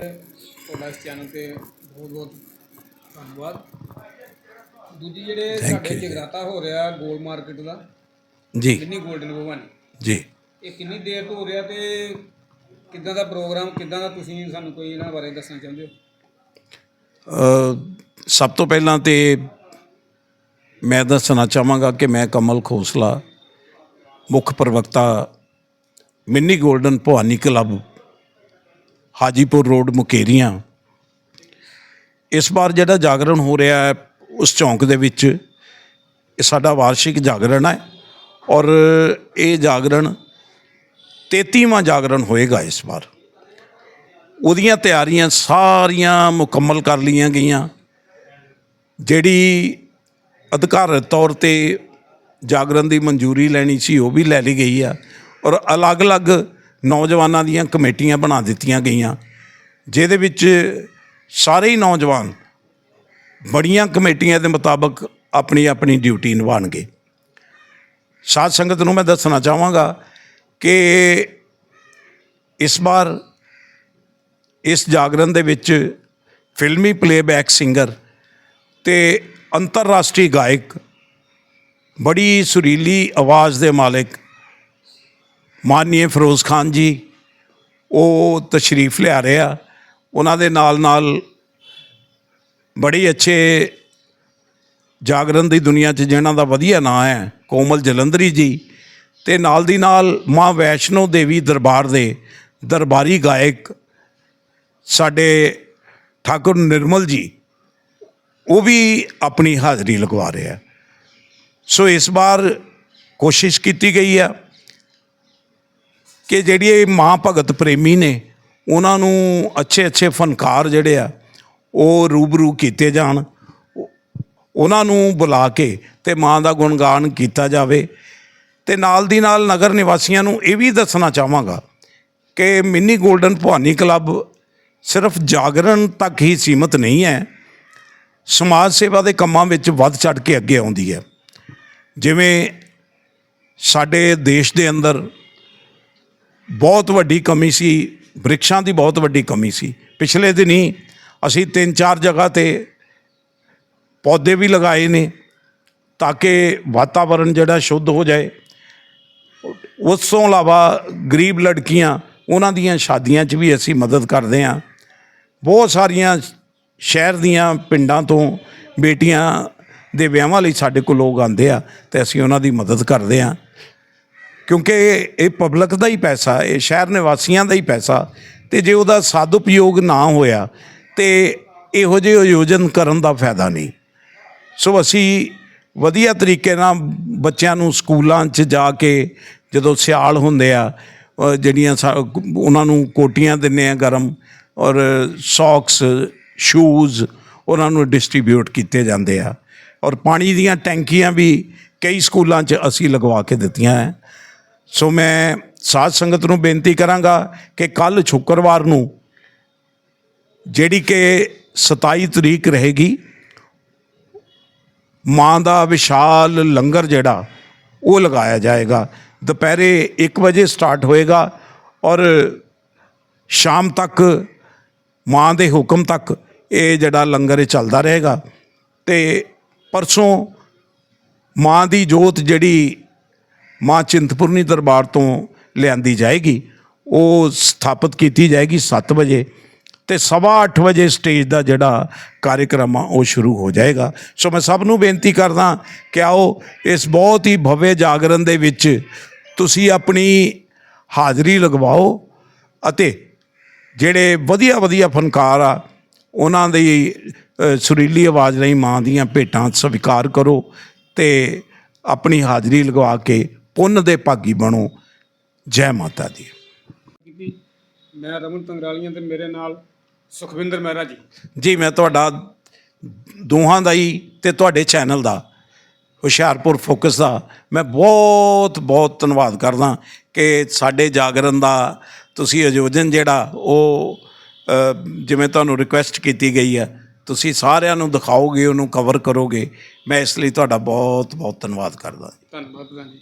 ਤੁਹਾਡਾ ਇਸ ਚੈਨਲ ਤੇ ਬਹੁਤ ਬਹੁਤ ਧੰਨਵਾਦ। ਦੂਜੀ ਜਿਹੜੇ Thank ਸਾਡੇ you. ਜੀ। ਜਗਰਾਤਾ ਹੋ ਰਿਹਾ ਗੋਲ ਮਾਰਕੀਟ ਦਾ ਜੀ। ਕਿੰਨੀ 골ਡਨ ਭਵਾਨੀ ਜੀ? ਇਹ ਕਿੰਨੀ ਦੇਰ ਤੋਂ ਹੋ ਰਿਹਾ ਤੇ ਕਿੱਦਾਂ ਦਾ ਪ੍ਰੋਗਰਾਮ ਕਿੱਦਾਂ ਦਾ ਤੁਸੀਂ ਸਾਨੂੰ ਕੋਈ ਇਹਨਾਂ ਬਾਰੇ ਦੱਸਣਾ ਚਾਹੁੰਦੇ ਹੋ? ਅ, ਸਭ ਤੋਂ ਪਹਿਲਾਂ ਤੇ ਮੈਂ ਦੱਸਣਾ ਚਾਹਾਂਗਾ ਕਿ ਮੈਂ ਕਮਲ ਖੋਸਲਾ ਮੁੱਖ ਪ੍ਰਵਕਤਾ mini golden Bhawani club Hajipur road Mukerian. ਇਸ ਵਾਰ ਜਿਹੜਾ ਜਾਗਰਣ ਹੋ ਰਿਹਾ ਹੈ ਉਸ ਚੌਂਕ ਦੇ ਵਿੱਚ, ਇਹ ਸਾਡਾ ਵਾਰਸ਼ਿਕ ਜਾਗਰਣ ਹੈ ਔਰ ਇਹ ਜਾਗਰਣ 33ਵਾਂ ਜਾਗਰਣ ਹੋਏਗਾ ਇਸ ਵਾਰ। ਉਹਦੀਆਂ ਤਿਆਰੀਆਂ ਸਾਰੀਆਂ ਮੁਕੰਮਲ ਕਰ ਲਈਆਂ ਗਈਆਂ। ਜਿਹੜੀ ਅਧਿਕਾਰਤ ਤੌਰ ਤੇ ਜਾਗਰਣ ਦੀ ਮਨਜ਼ੂਰੀ ਲੈਣੀ ਸੀ ਉਹ ਵੀ ਲੈ ਲਈ ਗਈ ਆ ਔਰ ਅਲੱਗ-ਅਲੱਗ ਨੌਜਵਾਨਾਂ ਦੀਆਂ ਕਮੇਟੀਆਂ ਬਣਾ ਦਿੱਤੀਆਂ ਗਈਆਂ, ਜਿਹਦੇ ਵਿੱਚ ਸਾਰੇ ਹੀ ਨੌਜਵਾਨ ਬੜੀਆਂ ਕਮੇਟੀਆਂ ਦੇ ਮੁਤਾਬਕ ਆਪਣੀ ਆਪਣੀ ਡਿਊਟੀ ਨਿਭਾਉਣਗੇ। ਸਾਧ ਸੰਗਤ ਨੂੰ ਮੈਂ ਦੱਸਣਾ ਚਾਹਾਂਗਾ ਕਿ ਇਸ ਵਾਰ ਇਸ ਜਾਗਰਣ ਦੇ ਵਿੱਚ ਫਿਲਮੀ ਪਲੇਬੈਕ ਸਿੰਗਰ ਤੇ ਅੰਤਰਰਾਸ਼ਟਰੀ ਗਾਇਕ ਬੜੀ ਸੁਰੀਲੀ ਆਵਾਜ਼ ਦੇ ਮਾਲਕ ਮਾਨਨੀय ਫਿਰੋਜ਼ ਖਾਨ ਜੀ, ਉਹ ਤਸ਼ਰੀਫ ਲਿਆ ਰਹੇ ਆ। ਉਹਨਾਂ ਦੇ ਨਾਲ ਨਾਲ ਬੜੀ ਅੱਛੇ ਜਾਗਰਣ ਦੀ ਦੁਨੀਆ 'ਚ ਜਿਹਨਾਂ ਦਾ ਵਧੀਆ ਨਾਂ ਹੈ, ਕੋਮਲ ਜਲੰਧਰੀ ਜੀ ਤੇ ਨਾਲ ਦੀ ਨਾਲ ਮਾਂ ਵੈਸ਼ਨੋ ਦੇਵੀ ਦਰਬਾਰ ਦੇ ਦਰਬਾਰੀ ਗਾਇਕ ਸਾਡੇ ਠਾਕੁਰ ਨਿਰਮਲ ਜੀ, ਉਹ ਵੀ ਆਪਣੀ ਹਾਜ਼ਰੀ ਲਗਵਾ ਰਿਹਾ ਸੋ ਇਸ ਵਾਰ ਕੋਸ਼ਿਸ਼ ਕੀਤੀ ਗਈ ਆ ਕਿ ਜਿਹੜੀ ਇਹ ਮਾਂ ਭਗਤ ਪ੍ਰੇਮੀ ਨੇ, ਉਹਨਾਂ ਨੂੰ ਅੱਛੇ ਅੱਛੇ ਫਨਕਾਰ ਜਿਹੜੇ ਆ, ਉਹ ਰੂਬਰੂ ਕੀਤੇ ਜਾਣ। ਉਹਨਾਂ ਨੂੰ ਬੁਲਾ ਕੇ ਤੇ ਮਾਂ ਦਾ ਗੁਣਗਾਨ ਕੀਤਾ ਜਾਵੇ। ਤੇ ਨਾਲ ਦੀ ਨਾਲ ਨਗਰ ਨਿਵਾਸੀਆਂ ਨੂੰ ਇਹ ਵੀ ਦੱਸਣਾ ਚਾਹਾਂਗਾ ਕਿ ਮਿੰਨੀ 골ਡਨ ਭਵਾਨੀ ਕਲੱਬ ਸਿਰਫ ਜਾਗਰਣ ਤੱਕ ਹੀ ਸੀਮਤ ਨਹੀਂ ਹੈ। ਸਮਾਜ ਸੇਵਾ ਦੇ ਕੰਮਾਂ ਵਿੱਚ ਵੱਧ ਚੜ ਕੇ ਅੱਗੇ ਆਉਂਦੀ ਹੈ। ਜਿਵੇਂ ਸਾਡੇ ਦੇਸ਼ ਦੇ ਅੰਦਰ ਬਹੁਤ ਵੱਡੀ ਕਮੀ ਸੀ, ਬ੍ਰਿਕਸ਼ਾਂ ਦੀ ਬਹੁਤ ਵੱਡੀ ਕਮੀ ਸੀ। ਪਿਛਲੇ ਦਿਨੀ ਅਸੀਂ ਤਿੰਨ ਚਾਰ ਜਗ੍ਹਾ ਤੇ ਪੌਦੇ ਵੀ ਲਗਾਏ ਨੇ ਤਾਂ ਕਿ ਵਾਤਾਵਰਣ ਜਿਹੜਾ ਸ਼ੁੱਧ ਹੋ ਜਾਏ। ਉਸ ਤੋਂ ਇਲਾਵਾ ਗਰੀਬ ਲੜਕੀਆਂ, ਉਹਨਾਂ ਦੀਆਂ ਸ਼ਾਦੀਆਂ 'ਚ ਵੀ ਅਸੀਂ ਮਦਦ ਕਰਦੇ ਹਾਂ। ਬਹੁਤ ਸਾਰੀਆਂ ਸ਼ਹਿਰ ਦੀਆਂ ਪਿੰਡਾਂ ਤੋਂ ਬੇਟੀਆਂ ਦੇ ਵਿਆਹਾਂ ਲਈ ਸਾਡੇ ਕੋਲ ਲੋਕ ਆਉਂਦੇ ਆ ਤੇ ਅਸੀਂ ਉਹਨਾਂ ਦੀ ਮਦਦ ਕਰਦੇ ਹਾਂ। ਕਿਉਂਕਿ ਇਹ ਪਬਲਿਕ ਦਾ ਹੀ ਪੈਸਾ, ਇਹ ਸ਼ਹਿਰ ਨਿਵਾਸੀਆਂ ਦਾ ਹੀ ਪੈਸਾ ਤੇ ਜੇ ਉਹਦਾ ਸਦਉਪਯੋਗ ਨਾ ਹੋਇਆ ਤੇ ਇਹੋ ਜਿਹੇ ਆਯੋਜਨ ਕਰਨ ਦਾ ਫਾਇਦਾ ਨਹੀਂ। ਸੋ ਅਸੀਂ ਵਧੀਆ ਤਰੀਕੇ ਨਾਲ ਬੱਚਿਆਂ ਨੂੰ ਸਕੂਲਾਂ 'ਚ ਜਾ ਕੇ ਜਦੋਂ ਸਿਆਲ ਹੁੰਦੇ ਆ ਜਿਹੜੀਆਂ ਸਾ- ਉਹਨਾਂ ਨੂੰ ਕੋਟੀਆਂ ਦਿੰਨੇ ਆ ਗਰਮ ਔਰ ਸੌਕਸ, ਸ਼ੂਜ਼ ਉਹਨਾਂ ਨੂੰ ਡਿਸਟ੍ਰੀਬਿਊਟ ਕੀਤੇ ਜਾਂਦੇ ਆ। ਔਰ ਪਾਣੀ ਦੀਆਂ ਟੈਂਕੀਆਂ ਵੀ ਕਈ ਸਕੂਲਾਂ 'ਚ ਅਸੀਂ ਲਗਵਾ ਕੇ ਦਿੱਤੀਆਂ ਹੈ ਸੋ ਮੈਂ ਸਾਧ ਸੰਗਤ ਨੂੰ ਬੇਨਤੀ ਕਰਾਂਗਾ ਕਿ ਕੱਲ ਸ਼ੁੱਕਰਵਾਰ ਨੂੰ ਜਿਹੜੀ ਕਿ 27 ਤਰੀਕ ਰਹੇਗੀ, ਮਾਂ ਦਾ ਵਿਸ਼ਾਲ ਲੰਗਰ ਜਿਹੜਾ, ਉਹ ਲਗਾਇਆ ਜਾਏਗਾ। ਦੁਪਹਿਰੇ 1 ਵਜੇ ਸਟਾਰਟ ਹੋਏਗਾ ਔਰ ਸ਼ਾਮ ਤੱਕ, ਮਾਂ ਦੇ ਹੁਕਮ ਤੱਕ ਇਹ ਜਿਹੜਾ ਲੰਗਰ ਇਹ ਚੱਲਦਾ ਰਹੇਗਾ। ਤੇ ਪਰਸੋਂ ਮਾਂ ਦੀ ਜੋਤ ਜਿਹੜੀ ਮਾਂ ਚਿੰਤਪੁਰਨੀ ਦਰਬਾਰ ਤੋਂ ਲਿਆਂਦੀ ਜਾਏਗੀ। ਉਹ ਸਥਾਪਿਤ ਕੀਤੀ ਜਾਏਗੀ 7 ਵਜੇ ਤੇ ਸਵਾ ਅੱਠ ਵਜੇ ਸਟੇਜ ਦਾ ਜਿਹੜਾ ਕਾਰਜਕ੍ਰਮ ਆ, ਉਹ ਸ਼ੁਰੂ ਹੋ ਜਾਏਗਾ। ਸੋ ਮੈਂ ਸਭ ਨੂੰ ਬੇਨਤੀ ਕਰਦਾ ਕਿ ਆਓ ਇਸ ਬਹੁਤ ਹੀ ਭਵਯ ਜਾਗਰਣ ਦੇ ਵਿੱਚ ਤੁਸੀਂ ਆਪਣੀ ਹਾਜ਼ਰੀ ਲਗਵਾਓ ਅਤੇ ਜਿਹੜੇ ਵਧੀਆ ਵਧੀਆ ਫਨਕਾਰ ਆ, ਉਹਨਾਂ ਦੀ ਸੁਰੀਲੀ ਆਵਾਜ਼ ਲਈ ਮਾਂ ਦੀਆਂ ਭੇਟਾਂ ਸਵੀਕਾਰ ਕਰੋ ਤੇ ਆਪਣੀ ਹਾਜ਼ਰੀ ਲਗਵਾ ਕੇ ਪੁੰਨ ਦੇ ਭਾਗੀ ਬਣੋ। ਜੈ ਮਾਤਾ ਦੀ। ਮੈਂ ਰਮਨ ਤੰਗਰਾਲੀਆਂ ਤੇ ਮੇਰੇ ਨਾਲ ਸੁਖਵਿੰਦਰ ਮਹਿਰਾ ਜੀ। ਜੀ ਮੈਂ ਤੁਹਾਡਾ ਦੋਹਾਂ ਦਾ ਹੀ ਤੇ ਤੁਹਾਡੇ ਚੈਨਲ ਦਾ ਹੁਸ਼ਿਆਰਪੁਰ ਫੋਕਸ ਦਾ ਮੈਂ ਬਹੁਤ ਬਹੁਤ ਧੰਨਵਾਦ ਕਰਦਾ ਕਿ ਸਾਡੇ ਜਾਗਰਣ ਦਾ ਤੁਸੀਂ ਆਯੋਜਨ ਜਿਹੜਾ ਉਹ ਜਿਵੇਂ ਤੁਹਾਨੂੰ ਰਿਕੁਐਸਟ ਕੀਤੀ ਗਈ ਹੈ ਤੁਸੀਂ ਸਾਰਿਆਂ ਨੂੰ ਦਿਖਾਓਗੇ ਉਹਨੂੰ ਕਵਰ ਕਰੋਗੇ। ਮੈਂ ਇਸ ਲਈ ਤੁਹਾਡਾ ਬਹੁਤ ਬਹੁਤ ਧੰਨਵਾਦ ਕਰਦਾ। ਧੰਨਵਾਦ ਜੀ।